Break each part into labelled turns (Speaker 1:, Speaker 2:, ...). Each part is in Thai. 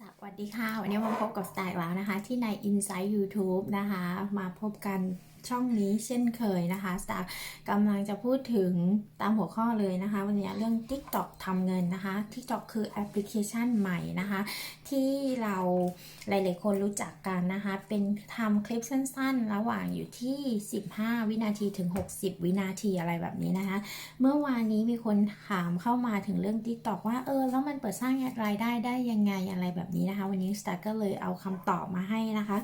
Speaker 1: สวัสดีค่ะ วันนี้มาพบกับสไตล์แล้วนะคะ ที่ใน Inside YouTube นะคะ มาพบกัน ช่องนี้เช่นเคยนะคะสตาร์กำลังจะพูดถึงตามหัวข้อเลยนะคะ วันนี้เรื่อง TikTok ทำเงินนะคะ TikTok คือแอปพลิเคชันใหม่นะคะ ที่เราหลาย ๆ คนรู้จักกันนะคะ เป็นทำคลิปสั้น ๆ ระหว่างอยู่ที่ 15 วินาทีถึง 60 วินาทีอะไรแบบนี้นะคะ เมื่อวานนี้มีคนถามเข้ามาถึงเรื่อง TikTok ว่าเออแล้วมันเปิดสร้างรายได้ได้ยังไงอะไรแบบนี้นะคะ วันนี้สตาร์ก็เลยเอาคำตอบมาให้นะคะ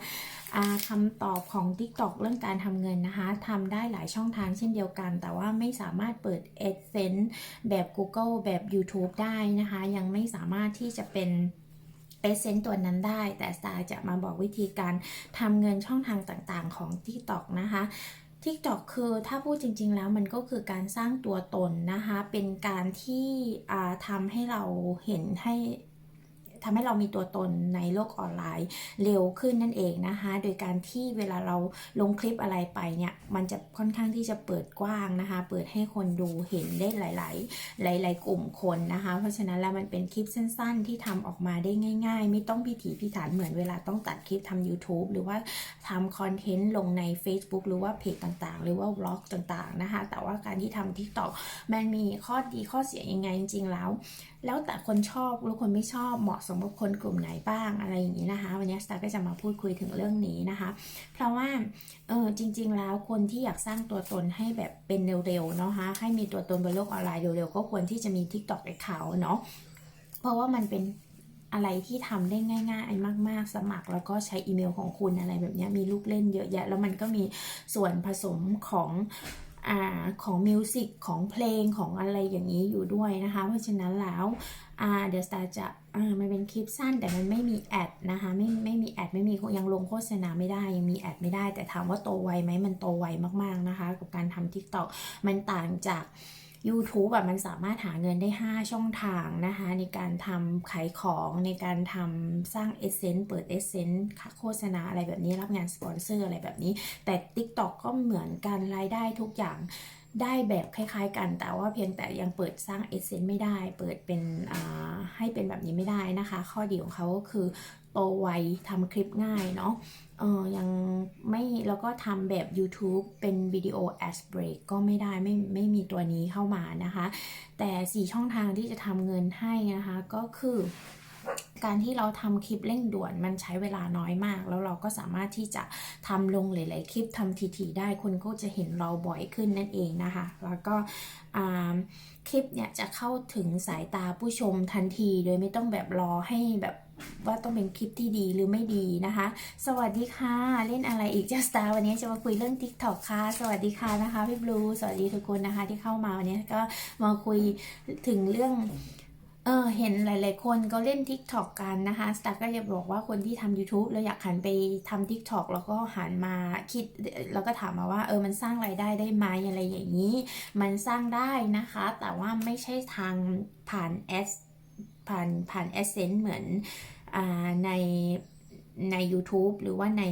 Speaker 1: คำตอบของ TikTok เรื่องการทำเงินนะคะทำได้หลายช่องทางเช่นเดียวกัน แต่ว่าไม่สามารถเปิด AdSense แบบ Google แบบ YouTube ได้นะคะ ยังไม่สามารถที่จะเป็นเอเซนต์ตัวนั้นได้ แต่สตาร์จะมาบอกวิธีการทำเงินช่องทางต่างๆของ TikTok นะคะ TikTok คือถ้าพูดจริง ๆ แล้วมันก็คือการสร้างตัวตนนะคะ เป็นการที่ทำให้เราเห็นให้ ทำให้เรามีตัวตนในโลกออนไลน์เร็วขึ้นนั่นเองนะคะ โดยการที่เวลาเราลงคลิปอะไรไปเนี่ย มันจะค่อนข้างที่จะเปิดกว้างนะคะ เปิดให้คนดูเห็นได้หลาย ๆ หลาย ๆ กลุ่มคนนะคะ เพราะฉะนั้นแล้วมันเป็นคลิปสั้น ๆ ที่ทำออกมาได้ง่าย ๆ ไม่ต้องพิถีพิถันเหมือนเวลาต้องตัดคลิปทำ YouTube หรือว่า ทำคอนเทนต์ลงใน Facebook หรือว่าเพจต่างๆ หรือว่าบล็อกต่างๆนะคะ แต่ว่าการที่ทำ TikTok มันมีข้อดีข้อเสียยังไงจริงๆแล้ว แล้วแต่คนชอบหรือคนไม่ชอบเหมาะสมกับคนกลุ่มไหนบ้างอะไรอย่างนี้นะคะ วันนี้สตาร์ก็จะมาพูดคุยถึงเรื่องนี้นะคะ เพราะว่าเออจริง ๆ แล้วคนที่อยากสร้างตัวตนให้แบบเป็นเร็วๆเนาะคะให้มีตัวตนบนโลกออนไลน์เร็วๆก็ควรที่จะมี TikTok ไอ้เขาเนาะเพราะว่ามันเป็น อะไรที่ทำได้ง่ายๆมาก ๆ สมัคร แล้วก็ใช้อีเมลของคุณอะไรแบบนี้มีลูกเล่นเยอะแยะ แล้วมันก็มีส่วนผสมของอ่าของมิวสิกของเพลงของอะไรอย่างนี้อยู่ด้วยนะคะ เพราะฉะนั้นแล้วเดี๋ยวสตาร์จะอ่ามันเป็นคลิปสั้นแต่มันไม่มีแอดนะคะไม่ไม่มีแอดไม่มียังลงโฆษณาไม่ได้ยังมีแอดไม่ได้ แต่ถามว่าโตไวไหมมันโตไวมากๆนะคะ กับการทำ TikTok มันต่างจาก YouTube แบบมันสามารถหาเงินได้ 5 ช่องทางนะคะ ในการทำขายของในการทำสร้างเอเซนต์เปิดเอเซนต์โฆษณาอะไรแบบนี้รับงานสปอนเซอร์อะไรแบบนี้ แต่ TikTok ก็เหมือนกันรายได้ทุกอย่างได้แบบคล้ายๆกันแต่ว่าเพียงแต่ยังเปิดสร้างเอเซนต์ไม่ได้ เปิดเป็นให้เป็นแบบนี้ไม่ได้นะคะ ข้อดีของเขาก็คือ โตไวทำคลิปง่ายเนาะเออยังไม่แล้วก็ทำแบบ YouTube เป็นวิดีโอ ad break ก็ไม่ได้ไม่ไม่มีตัวนี้เข้ามานะคะ แต่ 4 ช่องทางที่จะทำเงินให้นะคะก็คือการที่เราทำคลิปเร่งด่วนมันใช้เวลาน้อยมาก แล้วเราก็สามารถที่จะทำลงหลาย ๆ คลิปทำทีๆได้คนก็จะเห็นเราบ่อยขึ้นนั่นเองนะคะ แล้วก็คลิปเนี่ยจะเข้าถึงสายตาผู้ชมทันที โดยไม่ต้องแบบรอให้แบบ ว่าต้องเป็นคลิปที่ดีหรือไม่ดีนะคะ สวัสดีค่ะ เล่นอะไรอีกจ้าสตาร์วันนี้จะมาคุยเรื่อง TikTok ค่ะ สวัสดีค่ะนะคะพี่บลู สวัสดีทุกคนนะคะที่เข้ามาวันนี้ก็มาคุยถึงเรื่องเออเห็นหลาย ๆ คนก็เล่น TikTok กันนะคะสตาร์ก็จะบอกว่าคนที่ทำ YouTube แล้วอยากหันไปทำ TikTok แล้วก็หันมาคิดแล้วก็ถามมาว่าเออมันสร้างรายได้ได้ไหมอะไรอย่างนี้ มันสร้างได้นะคะ แต่ว่าไม่ใช่ทางผ่าน S ผ่านผ่านแอสเซนต์เหมือนอในใน YouTube หรือว่าใน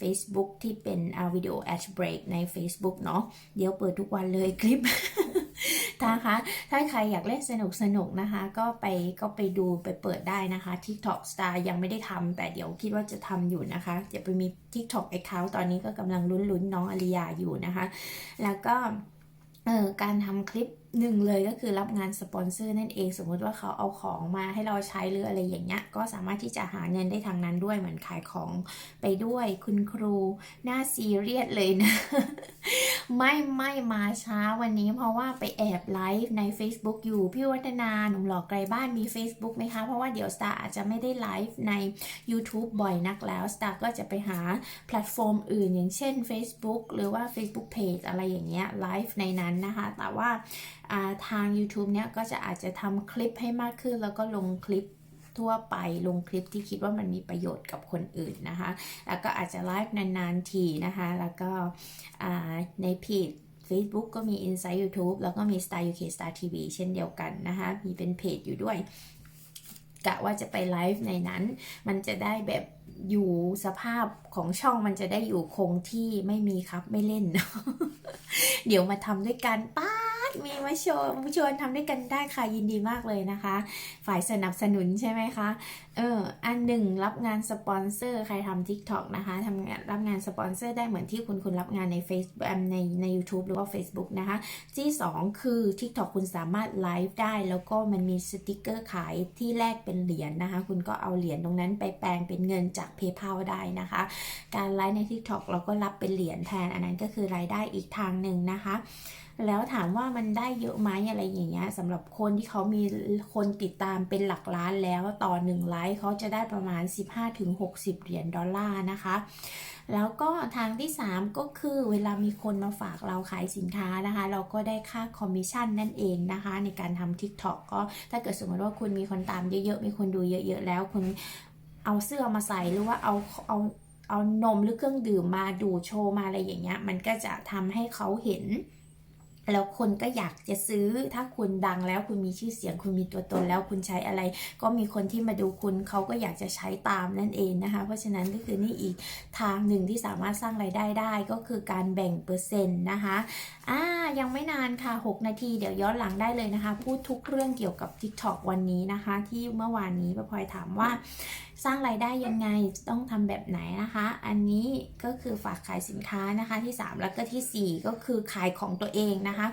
Speaker 1: Facebook ที่เป็นวิดีโอ ad break ใน Facebook เนาะเดี๋ยวเปิดทุกวันเลยคลิปนะคะถ้าใครอยากเล่นสนุกสนุกนะคะ ก็ไปก็ไปดูไปเปิดได้นะคะ TikTok Star ยังไม่ได้ทำแต่เดี๋ยวคิดว่าจะทำอยู่นะคะจะไปมี TikTok Account ตอนนี้ก็กำลังลุ้นๆน้องอริยาอยู่นะคะ แล้วก็เออการทำคลิป หนึ่งเลยก็คือรับงานสปอนเซอร์นั่นเอง สมมติว่าเขาเอาของมาให้เราใช้หรืออะไรอย่างเงี้ยก็สามารถที่จะหาเงินได้ทางนั้นด้วยเหมือนขายของไปด้วยคุณครูหน้าซีเรียสเลยนะ ไม่ไม่มาช้าวันนี้เพราะว่าไปแอบไลฟ์ใน Facebook อยู่พี่วัฒนาหนุ่มหล่อไกลบ้านมี Facebook ไหมคะ เพราะว่าเดี๋ยวสตาร์อาจจะไม่ได้ไลฟ์ใน YouTube บ่อยนักแล้วสตาร์ก็จะไปหาแพลตฟอร์มอื่น อย่างเช่น Facebook หรือว่า Facebook Page อะไรอย่างเงี้ยไลฟ์ในนั้นนะคะ แต่ว่า ทาง YouTube เนี้ยก็จะอาจจะทำคลิปให้มากขึ้น แล้วก็ลงคลิปทั่วไปลงคลิปที่คิดว่ามันมีประโยชน์กับคนอื่นนะคะ แล้วก็อาจจะไลฟ์นานๆทีนะคะ แล้วก็ในเพจ Facebook ก็มี Inside YouTube แล้วก็มี Star UK Star TV เช่นเดียวกันนะคะ มีเป็นเพจอยู่ด้วยกะว่าจะไปไลฟ์ในนั้น มันจะได้แบบอยู่สภาพของช่องมันจะได้อยู่คงที่ไม่มีครับไม่เล่น เดี๋ยวมาทำด้วยกันป้า มีมาชวนชวนทำด้วยกันได้ค่ะยินดีมากเลยนะคะ ฝ่ายสนับสนุนใช่ไหมคะเอออันหนึ่งรับงานสปอนเซอร์ใครทำ TikTok นะคะทำงานรับงานสปอนเซอร์ได้เหมือนที่คุณคุณรับงานใน Facebook ในใน YouTube หรือว่า Facebook นะคะ ที่ 2 คือ TikTok คุณสามารถไลฟ์ได้ แล้วก็มันมีสติกเกอร์ขายที่แลกเป็นเหรียญนะคะ คุณก็เอาเหรียญตรงนั้นไปแปลงเป็นเงินจาก PayPal ได้นะคะ การไลฟ์ใน TikTok เราก็รับเป็นเหรียญแทน อันนั้นก็คือรายได้อีกทางหนึ่งนะคะ แล้วถามว่ามันได้เยอะไหมอะไรอย่างเงี้ยสำหรับคนที่เขามีคนติดตามเป็นหลักล้านแล้วต่อหนึ่งไลฟ์เขาจะได้ประมาณ 15-60 เหรียญดอลลาร์นะคะ แล้วก็ทางที่ 3 ก็คือเวลามีคนมาฝากเราขายสินค้านะคะ เราก็ได้ค่าคอมมิชชั่นนั่นเองนะคะ ในการทำ TikTok ก็ถ้าเกิดสมมติว่าคุณมีคนตามเยอะๆ มีคนดูเยอะๆ แล้วคุณเอาเสื้อมาใส่หรือว่าเอาเอาเอานมหรือเครื่องดื่มมาดูโชว์มาอะไรอย่างเงี้ย มันก็จะทำให้เขาเห็น แล้วคนก็อยากจะซื้อ ถ้าคุณดังแล้วคุณมีชื่อเสียงคุณมีตัวตนแล้วคุณใช้อะไร ก็มีคนที่มาดูคุณเขาก็อยากจะใช้ตามนั่นเองนะคะ เพราะฉะนั้นก็คือนี่อีกทางหนึ่งที่สามารถสร้างไรายได้ได้ก็คือการแบ่งเปอร์เซ็นต์นะคะอ่ายังไม่นานค่ะ 6 นาทีเดี๋ยวย้อนหลังได้เลยนะคะ พูดทุกเรื่องเกี่ยวกับ TikTok วันนี้นะคะ ที่เมื่อวานนี้ป้าพลอยถามว่า สร้างรายได้ยังไงต้องทำแบบไหนนะคะ อันนี้ก็คือฝากขายสินค้านะคะที่ 3 แล้วก็ทีสี่4 ก็คือขายของตัวเองนะคะ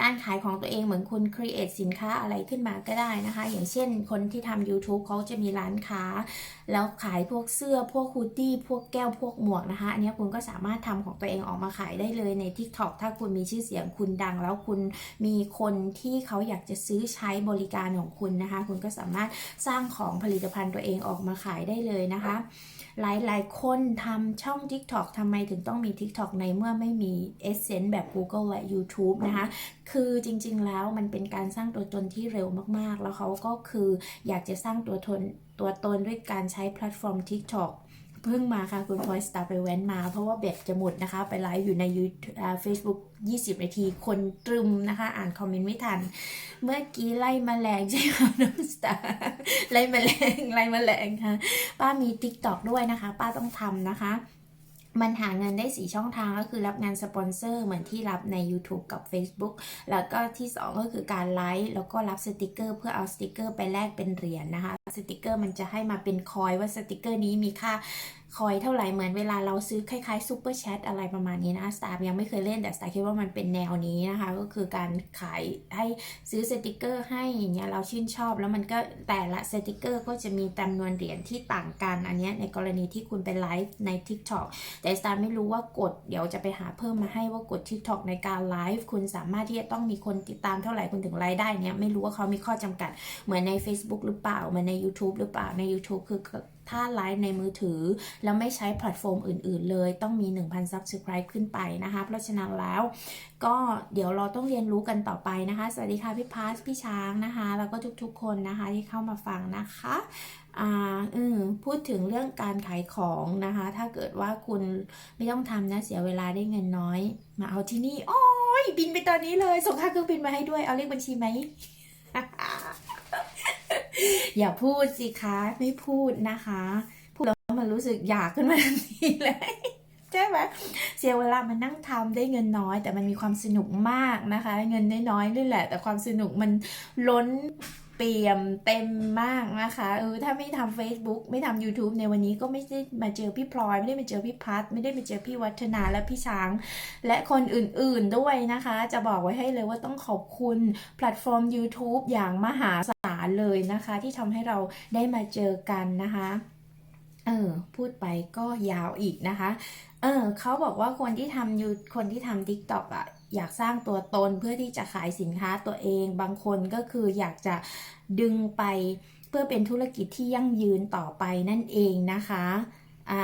Speaker 1: การขายของตัวเองเหมือนคุณ create สินค้าอะไรขึ้นมาก็ได้นะคะ อย่างเช่นคนที่ทำ YouTube เขาจะมีร้านค้า แล้วขายพวกเสื้อพวกฮูดดี้พวกแก้วพวกหมวกนะคะอันนี้คุณก็สามารถทำของตัวเองออกมาขายได้เลยใน TikTok ถ้าคุณมีชื่อเสียงคุณดัง แล้วคุณมีคนที่เขาอยากจะซื้อใช้บริการของคุณนะคะ คุณก็สามารถสร้างของผลิตภัณฑ์ตัวเองออกมาขายได้เลยนะคะ หลายๆ คนทำช่อง TikTok ทำไมถึงต้องมี TikTok ในเมื่อไม่มี Essence แบบ Google และ YouTube นะคะ คือจริงๆ แล้วมันเป็นการสร้างตัวตนที่เร็วมากๆ แล้วเขาก็คืออยากจะสร้างตัวตนตัวตนด้วยการใช้แพลตฟอร์ม TikTok เพิ่งมาค่ะ คุณพลอยสตาร์ไปแว้นมา เพราะว่าแบตจะหมดนะคะ ไปไลฟ์อยู่ใน YouTube อ่า Facebook 20 นาที คนตรึมนะคะ อ่านคอมเมนต์ไม่ทัน เมื่อกี้ไล่มแมลงใช่ไหมน้องสตาร์ ไล่มแมลงไล่มแมลงค่ะ ป้ามี t ิ k t o k ด้วยนะคะ ป้าต้องทำนะคะ มันหาเงินได้สีช่องทางก็คือรับงานสปอนเซอร์เหมือนที่รับใน YouTube กับ Facebook แล้วก็ที่ 2 ก็คือการไลฟ์แล้วก็รับสติกเกอร์ เพื่อเอาสติกเกอร์ไปแลกเป็นเหรียญนะคะสติกเกอร์มันจะให้มาเป็นคอยว่าสติกเกอร์นี้มีค่าคอยเท่าไหร่เหมือนเวลาเราซื้อคล้ายๆซูเปอร์แชทอะไรประมาณนี้นะสตาร์ยังไม่เคยเล่นแต่สตาร์คิดว่ามันเป็นแนวนี้นะคะ ก็คือการขายให้ซื้อสติกเกอร์ให้อย่างเงี้ยเราชื่นชอบ แล้วมันก็แต่ละสติกเกอร์ก็จะมีจำนวนเหรียญที่ต่างกัน อันเนี้ยในกรณีที่คุณไปไลฟ์ใน TikTok แต่สตาร์ไม่รู้ว่ากดเดี๋ยวจะไปหาเพิ่มมาให้ว่ากด TikTok ในการไลฟ์คุณสามารถที่จะต้องมีคนติดตามเท่าไหร่คุณถึงรายได้เนี้ยไม่รู้ว่าเขามีข้อจำกัดเหมือนใน Facebook หรือเปล่าเหมือนใน YouTube หรือเปล่าใน YouTube คือถ้าไลฟ์ในมือถือ แล้วไม่ใช้แพลตฟอร์มอื่น ๆ เลย ต้องมี 1,000 Subscribe ขึ้นไปนะคะ เพราะฉะนั้นแล้วก็เดี๋ยวเราต้องเรียนรู้กันต่อไปนะคะ สวัสดีค่ะพี่พาสพี่ช้างนะคะ แล้วก็ทุกๆ คนนะคะที่เข้ามาฟังนะคะอ่าอืมพูดถึงเรื่องการขายของนะคะ ถ้าเกิดว่าคุณไม่ต้องทำนะเสียเวลาได้เงินน้อย มาเอาที่นี่โอ้ยบินไปตอนนี้เลย ส่งค่าเครื่องบินมาให้ด้วยเอาเลขบัญชีไหม อย่าพูดสิคะ ไม่พูดนะคะ พูดแล้วมันรู้สึกอยากขึ้นมาทันทีเลยใช่ไหมเสียเวลามานั่งทำได้เงินน้อย แต่มันมีความสนุกมากนะคะ เงินน้อยๆนี่แหละ แต่ความสนุกมันล้น ปี่ยมเต็มมากนะคะเออถ้าไม่ทำ Facebook ไม่ทำ YouTube ในวันนี้ก็ไม่ได้มาเจอพี่พลอย ไม่ได้มาเจอพี่พัทไม่ได้มาเจอพี่วัฒนาและพี่ช้าง และคนอื่นๆด้วยนะคะ จะบอกไว้ให้เลยว่าต้องขอบคุณแพลตฟอร์ม YouTube อย่างมหาศาลเลยนะคะ ที่ทำให้เราได้มาเจอกันนะคะเออพูดไปก็ยาวอีกนะคะ เออเขาบอกว่าคนที่ทำยูคนที่ทำ TikTok อะ อยากสร้างตัวตนเพื่อที่จะขายสินค้าตัวเอง บางคนก็คืออยากจะดึงไปเพื่อเป็นธุรกิจที่ยั่งยืนต่อไปนั่นเองนะคะอ่า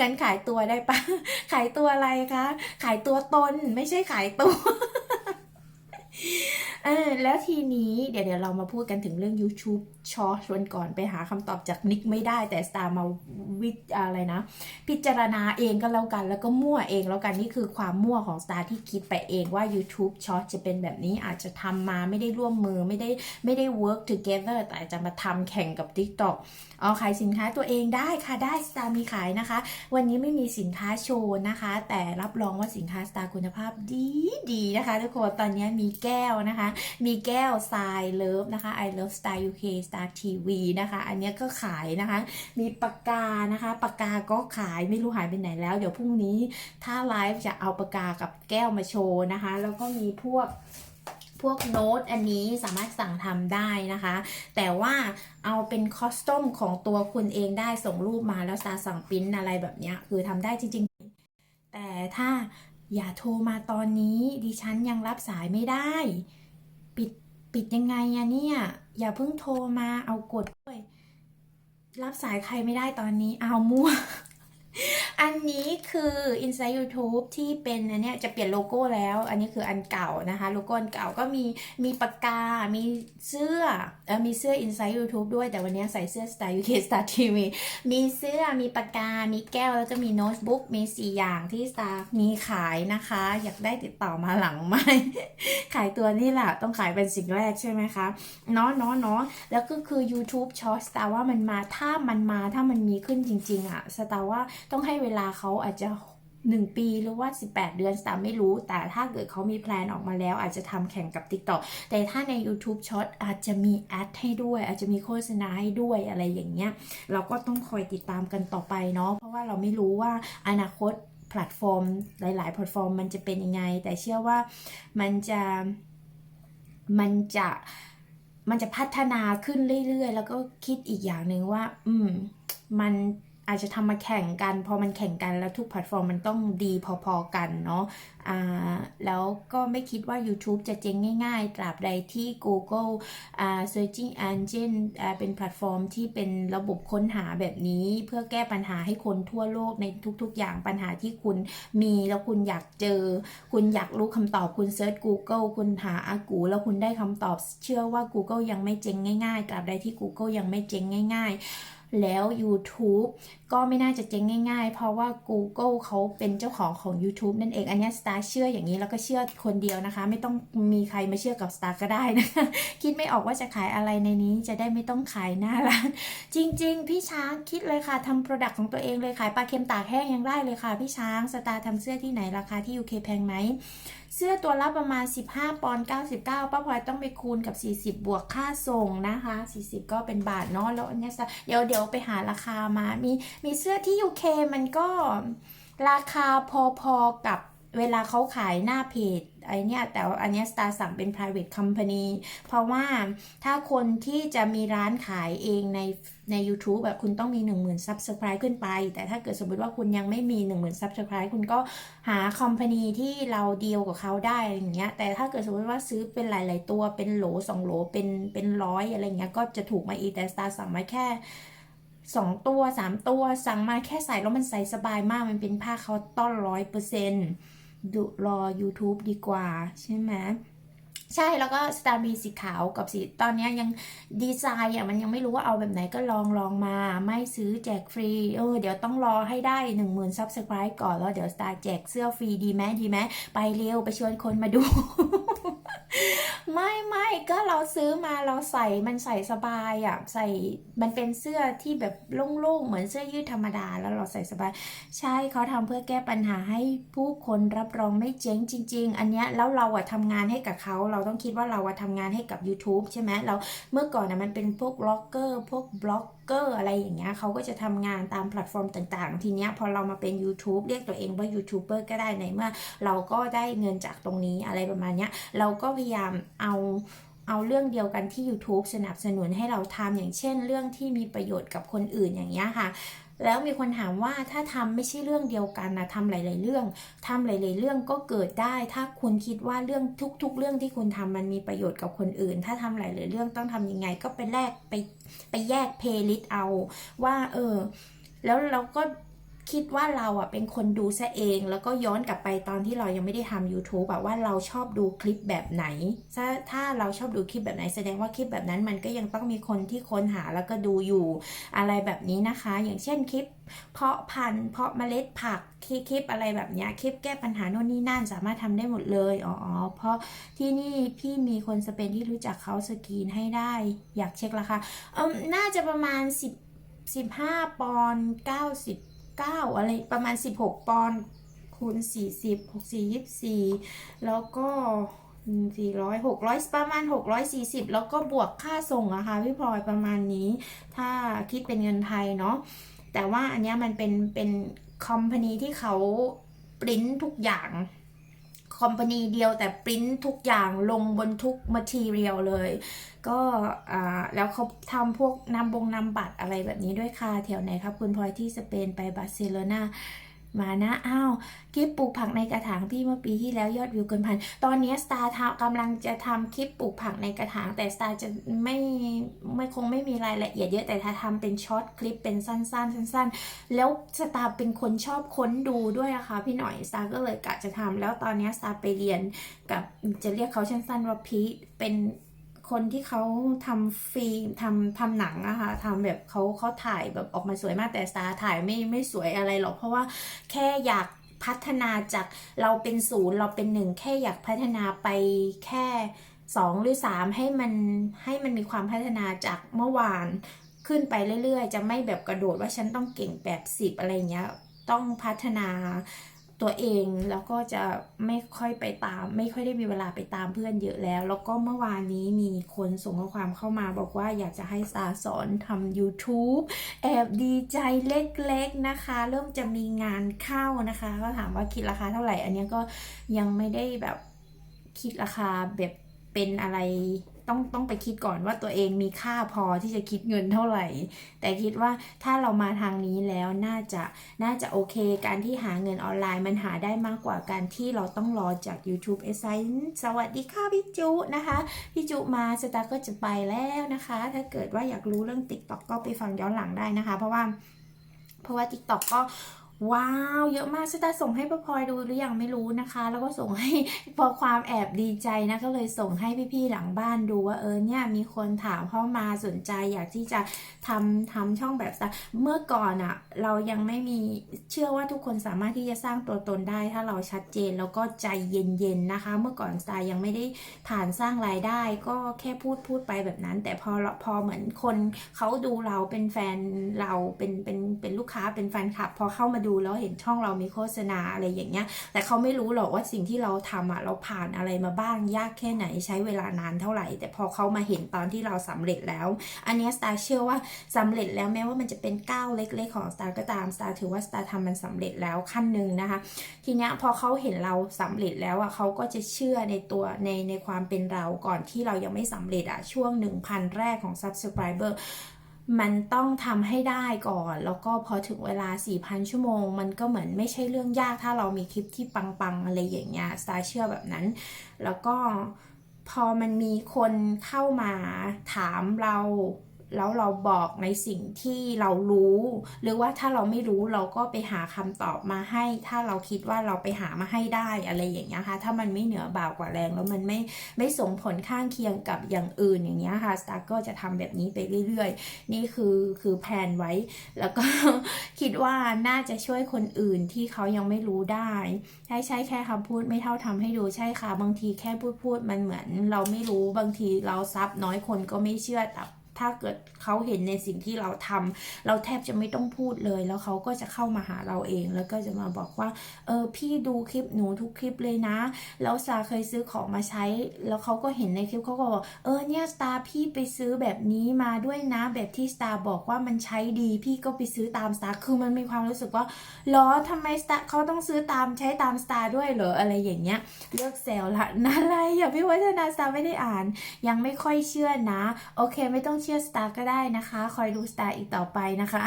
Speaker 1: งั้นขายตัวได้ปะขายตัวอะไรคะ ขายตัวตนไม่ใช่ขายตัว เออแล้วทีนี้เดี๋ยวเดี๋ยวเรามาพูดกันถึงเรื่อง YouTube Short วันก่อนไปหาคำตอบจากนิกไม่ได้แต่สตาร์มาวิอะไรนะ พิจารณาเองก็แล้วกันแล้วก็มั่วเองแล้วกันนี่คือความมั่วของสตาร์ที่คิดไปเองว่า YouTube Short จะเป็นแบบนี้อาจจะทำมาไม่ได้ร่วมมือไม่ได้ไม่ได้ work together แต่จะมาทำแข่งกับ TikTok อ๋อขายสินค้าตัวเองได้ค่ะได้สตาร์มีขายนะคะ วันนี้ไม่มีสินค้าโชว์นะคะ แต่รับรองว่าสินค้าสตาร์คุณภาพดีดีนะคะทุกคนตอนนี้มีแก้วนะคะมีแก้วทรายเลิฟนะคะ I love Star UK Star TV นะคะ อันนี้ก็ขายนะคะ มีปากกานะคะ ปากกาก็ขายไม่รู้หายไปไหนแล้ว เดี๋ยวพรุ่งนี้ถ้าไลฟ์จะเอาปากกากับแก้วมาโชว์นะคะ แล้วก็มีพวกพวกโน้ตอันนี้สามารถสั่งทำได้นะคะ แต่ว่าเอาเป็นคอสตอมของตัวคุณเองได้ส่งรูปมาแล้วซาสั่งปริ้นอะไรแบบนี้คือทำได้จริง ๆ แต่ถ้าอย่าโทรมาตอนนี้ดิฉันยังรับสายไม่ได้ ปิดยังไงอะเนี่ย อย่าเพิ่งโทรมาเอากดด้วย รับสายใครไม่ได้ตอนนี้เอามั่ว อันนี้คือ Inside YouTube ที่เป็นอันเนี้ยจะเปลี่ยนโลโก้แล้ว อันนี้คืออันเก่านะคะ โลโก้อันเก่าก็มีมีปากกา มีเสื้อเออมีเสื้อ Inside YouTube ด้วยแต่วันนี้ใส่เสื้อ Star UK Star TV มีเสื้อมีปากกา มีแก้วแล้วก็มีโน้ตบุ๊กมี 4 อย่างที่ Star มีขายนะคะ อยากได้ติดต่อมาหลังไหมขายตัวนี่แหละต้องขายเป็นสิ่งแรกใช่ไหมคะเนาะเนาะเนาะแล้วก็คือ YouTube Short สตาร์ว่ามันมาถ้ามันมาถ้ามันมีขึ้นจริงๆอะสตาร์ว่าต้องให้เวลาเขาอาจจะ 1 ปีหรือว่า 18 เดือนตาร์ไม่รู้ แต่ถ้าเกิดเขามีแพลนออกมาแล้ว อาจจะทำแข่งกับ TikTok แต่ถ้าใน YouTube Short อาจจะมีแอดให้ด้วย อาจจะมีโฆษณาให้ด้วยอะไรอย่างเงี้ย เราก็ต้องคอยติดตามกันต่อไปเนาะ เพราะว่าเราไม่รู้ว่าอนาคตแพลตฟอร์ม หลาย ๆ แพลตฟอร์มมันจะเป็นยังไง แต่เชื่อว่ามันจะมันจะมันจะพัฒนาขึ้นเรื่อยๆ แล้วก็คิดอีกอย่างหนึ่งว่า อืม มัน อาจจะทำมาแข่งกัน พอมันแข่งกันแล้วทุกแพลตฟอร์มมันต้องดีพอๆกันเนาะอ่าแล้วก็ไม่คิดว่า YouTube จะเจ๊งง่ายๆ ตราบใดที่ Google อ่ Searching Engine เป็นแพลตฟอร์มที่เป็นระบบค้นหาแบบนี้ เพื่อแก้ปัญหาให้คนทั่วโลกในทุกๆ อย่างปัญหาที่คุณมีแล้วคุณอยากเจอ คุณอยากรู้คำตอบคุณเซิร์ช Google คุณหาอากูแล้วคุณได้คำตอบ เชื่อว่า Google ยังไม่เจ๊งง่ายๆ ตราบใดที่ Google ยังไม่เจ๊งง่าย ๆ แล้ว YouTube ก็ไม่น่าจะเจ๊งง่ายๆ เพราะว่า Google เขาเป็นเจ้าของของ YouTube นั่นเอง อันนี้สตาร์เชื่ออย่างนี้แล้วก็เชื่อคนเดียวนะคะ ไม่ต้องมีใครมาเชื่อกับสตาร์ก็ได้นะคะ คิดไม่ออกว่าจะขายอะไรในนี้จะได้ไม่ต้องขายหน้าร้าน จริง ๆ พี่ช้างคิดเลยค่ะทำโปรดักต์ของตัวเองเลยขายปลาเค็มตากแห้งยังได้เลยค่ะ พี่ช้างสตาร์ทำเสื้อที่ไหนราคาที่ UK แพงไหมเสื้อตัวละประมาณ 15 ปอนด์99 ป้าพลอยต้องไปคูณกับ 40 บวกค่าส่งนะคะ 40 ก็เป็นบาทเนาะแล้วอันนี้เดี๋ยวเดี๋ยวไปหาราคามามีมีเสื้อที่ UK มันก็ราคาพอๆกับเวลาเขาขายหน้าเพจไอเนี้ยแต่ว่าอันเนี้ย Star สั่งเป็น private company เพราะว่าถ้าคนที่จะมีร้านขายเองในใน YouTube แบบคุณต้องมี 10,000 Subscribe ขึ้นไป แต่ถ้าเกิดสมมติว่าคุณยังไม่มี 10,000 Subscribe คุณก็หาคอมพานีที่เราเดียวกับเขาได้อะไรอย่างเงี้ยแต่ถ้าเกิดสมมติว่าซื้อเป็นหลาย ๆ ตัวเป็นโหลสองโหลเป็นเป็นร้อยอะไรเงี้ยก็จะถูกมาอีแต่ Star สั่งมาแค่ สองตัวสามตัวสั่งมาแค่ใส่แล้วมันใส่สบายมากมันเป็นผ้าเขาต้อนร้อยเปอร์เซ็นต์ดูรอ YouTube ดีกว่า ใช่ไหมใช่แล้วก็สตาร์มีสีขาวกับสีตอนนี้ยังดีไซน์อะมันยังไม่รู้ว่าเอาแบบไหนก็ลองลองมา ไม่ซื้อแจกฟรีเออเดี๋ยวต้องรอให้ได้ 1 0,000 Subscribe ก่อนแล้วเดี๋ยวสตาร์แจกเสื้อฟรีดีไหมดีไหมไปเร็วไปชวนคนมาดู ไม่ไม่ก็เราซื้อมาเราใส่มันใส่สบายอะใส่มันเป็นเสื้อที่แบบโล่งๆ เหมือนเสื้อยืดธรรมดาแล้วเราใส่สบาย ใช่เขาทำเพื่อแก้ปัญหาให้ผู้คนรับรองไม่เจ๊งจริง ๆ อันเนี้ยแล้วเราอะทำงานให้กับเขาเราต้องคิดว่าเราอะทำงานให้กับ YouTube ใช่ไหมเราเมื่อก่อนนะมันเป็นพวกบล็อกเกอร์พวกบล็อก เกอร์อะไรอย่างเงี้ยเขาก็จะทำงานตามแพลตฟอร์มต่าง ๆ ทีเนี้ยพอเรามาเป็น YouTube เรียกตัวเองว่ายูทูบเบอร์ก็ได้ในเมื่อ เราก็ได้เงินจากตรงนี้อะไรประมาณเนี้ยเราก็พยายามเอาเอาเรื่องเดียวกันที่ YouTube สนับสนุนให้เราทำอย่างเช่น เรื่องที่มีประโยชน์กับคนอื่นอย่างเงี้ยค่ะ แล้วมีคนถามว่าถ้าทำไม่ใช่เรื่องเดียวกันนะทำหลาย ๆ เรื่องทำหลาย ๆ เรื่องก็เกิดได้ ถ้าคุณคิดว่าเรื่องทุก ๆ เรื่องที่คุณทำมันมีประโยชน์กับคนอื่น ถ้าทำหลาย ๆ เรื่องต้องทำยังไง ก็ไปแลกไปไปแยกเพลย์ลิสต์เอาว่า เออ แล้วเราก็ คิดว่าเราอะเป็นคนดูซะเอง แล้วก็ย้อนกลับไปตอนที่เรายังไม่ได้ทำ YouTube อะว่าเราชอบดูคลิปแบบไหน ถ้าถ้าเราชอบดูคลิปแบบไหนแสดงว่าคลิปแบบนั้นมันก็ยังต้องมีคนที่ค้นหาแล้วก็ดูอยู่อะไรแบบนี้นะคะ อย่างเช่นคลิป เพาะพันธุ์เพาะเมล็ดผักคลิปคลิปอะไรแบบนี้คลิปแก้ปัญหาโน่นนี่นั่นสามารถทำได้หมดเลยอ๋ออเพราะที่นี่พี่มีคนสเปนที่รู้จักเขาสกรีนให้ได้ อยากเช็คราคาเอมน่าจะประมาณ10 15ปอนด์ 9 อะไรประมาณ 16 ปอนด์คูณ 40 64 24 แล้วก็ 400 600 ประมาณ 640 แล้วก็บวกค่าส่งอะค่ะพี่พลอยประมาณนี้ ถ้าคิดเป็นเงินไทยเนาะแต่ว่าอันเนี้ยมันเป็นเป็นคอมพานีที่เขาปริ้นทุกอย่าง คอมพานีเดียวแต่ปริ้นทุกอย่างลงบนทุกมาทีเรียลเลย ก็อ่าแล้วเขาทำพวกนำบงนำบัตรอะไรแบบนี้ด้วยค่ะแถวไหนครับ คุณพลอยที่สเปนไปบาร์เซโลนา มานะอ้าวคลิปปลูกผักในกระถางพี่เมื่อปีที่แล้วยอดวิวเกินพัน ตอนนี้สตาร์ทกำลังจะทำคลิปปลูกผักในกระถาง แต่สตาร์จะไม่ไม่คงไม่มีรายละเอียดเยอะแต่ถ้าทำเป็นช็อตคลิปเป็นสั้นๆ สั้น ๆ แล้วสตาร์เป็นคนชอบค้นดูด้วยอะคะพี่หน่อยสตาร์ก็เลยกะจะทำแล้วตอนนี้สตาร์ไปเรียนกับจะเรียกเขาสั้นๆว่าพีเป็น คนที่เขาทำฟิล์มทำทำหนังอะค่ะทำแบบเขาเขาถ่ายแบบออกมาสวยมากแต่สตาร์ถ่ายไม่ไม่สวยอะไรหรอก เพราะว่าแค่อยากพัฒนาจากเราเป็นศูนย์เราเป็นหนึ่งแค่อยากพัฒนาไปแค่สองหรือสามให้มันให้มันมีความพัฒนาจากเมื่อวานขึ้นไปเรื่อยๆ จะไม่แบบกระโดดว่าฉันต้องเก่งแบบสิบอะไรเงี้ย ต้องพัฒนา ตัวเองแล้วก็จะไม่ค่อยไปตาม ไม่ค่อยได้มีเวลาไปตามเพื่อนเยอะแล้ว แล้วก็เมื่อวานนี้มีคนส่งข้อความเข้ามาบอกว่าอยากจะให้สาสอนทำ YouTube แอบดีใจเล็กๆนะคะ เริ่มจะมีงานเข้านะคะ ก็ถามว่าคิดราคาเท่าไหร่ อันนี้ก็ยังไม่ได้แบบคิดราคาแบบเป็นอะไร ต้องต้องไปคิดก่อนว่าตัวเองมีค่าพอที่จะคิดเงินเท่าไหร่ แต่คิดว่าถ้าเรามาทางนี้แล้วน่าจะน่าจะโอเค การที่หาเงินออนไลน์มันหาได้มากกว่าการที่เราต้องรอจาก YouTube a s s i g n สวัสดีค่ะพี่จุนะคะพี่จุมาสตาร์ก็จะไปแล้วนะคะ ถ้าเกิดว่าอยากรู้เรื่อง TikTok ก็ไปฟังย้อนหลังได้นะคะ เพราะว่าเพราะว่า TikTok ก็ ว้าว เยอะมากสตาส่งให้ป้าพลอยดูหรือยังไม่รู้นะคะ แล้วก็ส่งให้พอความแอบดีใจนะก็เลยส่งให้พี่ๆหลังบ้านดูว่าเออเนี่ยมีคนถามเข้ามาสนใจอยากที่จะทำทำช่องแบบสตาเมื่อก่อนอะ่ะเรายังไม่มีเชื่อว่าทุกคนสามารถที่จะสร้างตัวตนได้ ถ้าเราชัดเจนแล้วก็ใจเย็นๆนะคะ เมื่อก่อนสตายังไม่ได้ผ่านสร้างรายได้ ก็แค่พูดพูดไปแบบนั้น แต่พอพอเหมือนคนเขาดูเราเป็นแฟนเราเป็นเป็นเป็นลูกค้าเป็นแฟนคลับพอเข้ามาดูแล้วเห็นช่องเรามีโฆษณาอะไรอย่างเงี้ย แต่เขาไม่รู้หรอกว่าสิ่งที่เราทำอะเราผ่านอะไรมาบ้างยากแค่ไหนใช้เวลานานเท่าไหร่ แต่พอเขามาเห็นตอนที่เราสำเร็จแล้ว อันนี้สตาร์เชื่อว่าสำเร็จแล้วแม้ว่ามันจะเป็นก้าวเล็ก ๆ ของสตาร์ก็ตามสตาร์ถือว่าสตาร์ทำมันสำเร็จแล้วขั้นหนึ่งนะคะ ทีเนี้ยพอเขาเห็นเราสำเร็จแล้วอะเขาก็จะเชื่อในตัวในในความเป็นเราก่อนที่เรายังไม่สำเร็จอะช่วง 1,000 แรกของ subscriber มันต้องทำให้ได้ก่อน แล้วก็พอถึงเวลา 4,000 ชั่วโมง มันก็เหมือนไม่ใช่เรื่องยากถ้าเรามีคลิปที่ปังๆ อะไรอย่างเงี้ยสตาร์เชื่อแบบนั้น แล้วก็พอมันมีคนเข้ามาถามเรา แล้วเราบอกในสิ่งที่เรารู้ หรือว่าถ้าเราไม่รู้เราก็ไปหาคำตอบมาให้ ถ้าเราคิดว่าเราไปหามาให้ได้อะไรอย่างเงี้ยค่ะถ้ามันไม่เหนือบ่าวกว่าแรง แล้วมันไม่ไม่ส่งผลข้างเคียงกับอย่างอื่นอย่างเงี้ยค่ะสตาร์ก็จะทำแบบนี้ไปเรื่อยๆ นี่คือคือแผนไว้ แล้วก็คิดว่าน่าจะช่วยคนอื่นที่เขายังไม่รู้ได้ใช่ใช่แค่คำพูดไม่เท่าทำให้ดูใช่ค่ะบางทีแค่พูดพูดมันเหมือน เราไม่รู้บางทีเราซับน้อยคนก็ไม่เชื่อแต่ ถ้าเกิดเขาเห็นในสิ่งที่เราทำเราแทบจะไม่ต้องพูดเลย แล้วเขาก็จะเข้ามาหาเราเอง แล้วก็จะมาบอกว่า เออพี่ดูคลิปหนูทุกคลิปเลยนะ แล้วสตาเคยซื้อของมาใช้ แล้วเขาก็เห็นในคลิปเขาก็บอกเออเนี่ยสตาพี่ไปซื้อแบบนี้มาด้วยนะ แบบที่สตาบอกว่ามันใช้ดี พี่ก็ไปซื้อตามสตาคือมันมีความรู้สึกว่าหรอทำไมสตาเขาต้องซื้อตามใช้ตามสตาด้วยเหรออะไรอย่างเงี้ยเลิกแซวละอะไรอย่าพี่วัฒนาสตาไม่ได้อ่าน ยังไม่ค่อยเชื่อนะ โอเคไม่ต้องเชื่อสตาร์ก็ได้นะคะ คอยดูสตาร์อีกต่อไปนะคะ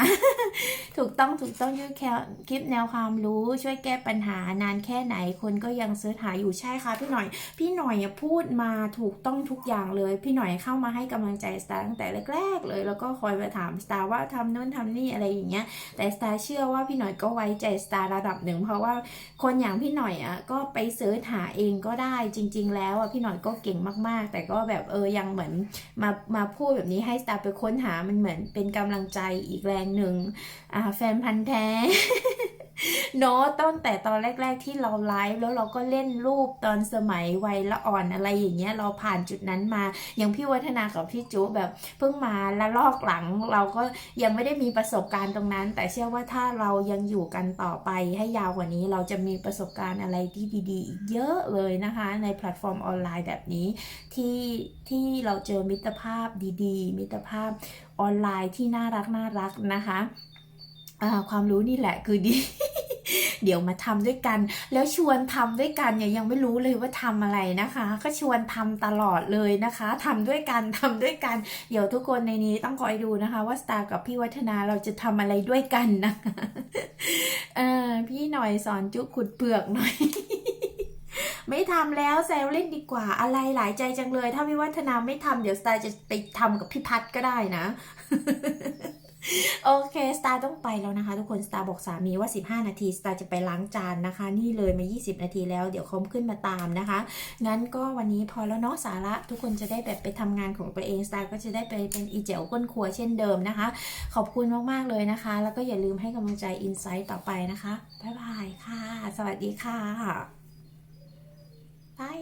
Speaker 1: ถูกต้องถูกต้องยื่นแค่คลิปแนวความรู้ช่วยแก้ปัญหานานแค่ไหนคนก็ยังเสิร์ชหาอยู่ใช่ค่ะพี่หน่อย พี่หน่อยพูดมาถูกต้องทุกอย่างเลย พี่หน่อยเข้ามาให้กำลังใจสตาร์ตั้งแต่แรก ๆ เลย แล้วก็คอยมาถามสตาร์ว่าทำนู่นทำนี่อะไรอย่างเงี้ย แต่สตาร์เชื่อว่าพี่หน่อยก็ไว้ใจสตาร์ระดับหนึ่งเพราะว่าคนอย่างพี่หน่อยอะก็ไปเสิร์ชหาเองก็ได้จริง ๆ แล้วอะพี่หน่อยก็เก่งมากๆ แต่ก็แบบเออยังเหมือนมามาพูดแบบนี้ให้สตาร์ไปค้นหามันเหมือนเป็นกำลังใจอีกแรงหนึ่งอ่าแฟนพันธ์แท้ เนาะตั้งแต่ตอนแรก ๆ ที่เราไลฟ์แล้วเราก็เล่นรูปตอนสมัยวัยละอ่อนอะไรอย่างเงี้ยเราผ่านจุดนั้นมา อย่างพี่วัฒนากับพี่จุแบบเพิ่งมาละลอกหลัง เราก็ยังไม่ได้มีประสบการณ์ตรงนั้น แต่เชื่อว่าถ้าเรายังอยู่กันต่อไปให้ยาวกว่านี้ เราจะมีประสบการณ์อะไรที่ดีๆอีกเยอะเลยนะคะ ในแพลตฟอร์มออนไลน์แบบนี้ที่ที่เราเจอมิตรภาพดีๆ มิตรภาพออนไลน์ที่น่ารักน่ารักนะคะ ความรู้นี่แหละคือดี เดี๋ยวมาทำด้วยกัน แล้วชวนทำด้วยกันเนี่ยยังไม่รู้เลยว่าทำอะไรนะคะ ก็ชวนทำตลอดเลยนะคะทำด้วยกันทำด้วยกัน เดี๋ยวทุกคนในนี้ต้องคอยดูนะคะ ว่าสตาร์กับพี่วัฒนาเราจะทำอะไรด้วยกันนะคะเออพี่หน่อยสอนจุขุดเปลือกหน่อยไม่ทำแล้วแซวเล่นดีกว่าอะไรหลายใจจังเลย ถ้าพี่วัฒนาไม่ทำเดี๋ยวสตาร์จะไปทำกับพี่พัดก็ได้นะ โอเค สตาร์ต้องไปแล้วนะคะ ทุกคน สตาร์บอกสามีว่า 15 นาที สตาร์จะไปล้างจานนะคะ นี่เลยมา 20 นาทีแล้ว เดี๋ยวเขาขึ้นมาตามนะคะ งั้นก็วันนี้พอแล้วเนาะสาระ ทุกคนจะได้แบบไปทำงานของตัวเอง สตาร์ก็จะได้ไปเป็นอีเจ๋วก้นครัวเช่นเดิมนะคะ ขอบคุณมาก ๆ เลยนะคะ แล้วก็อย่าลืมให้กำลังใจอินไซต์ต่อไปนะคะ บ๊ายบายค่ะ สวัสดีค่ะบาย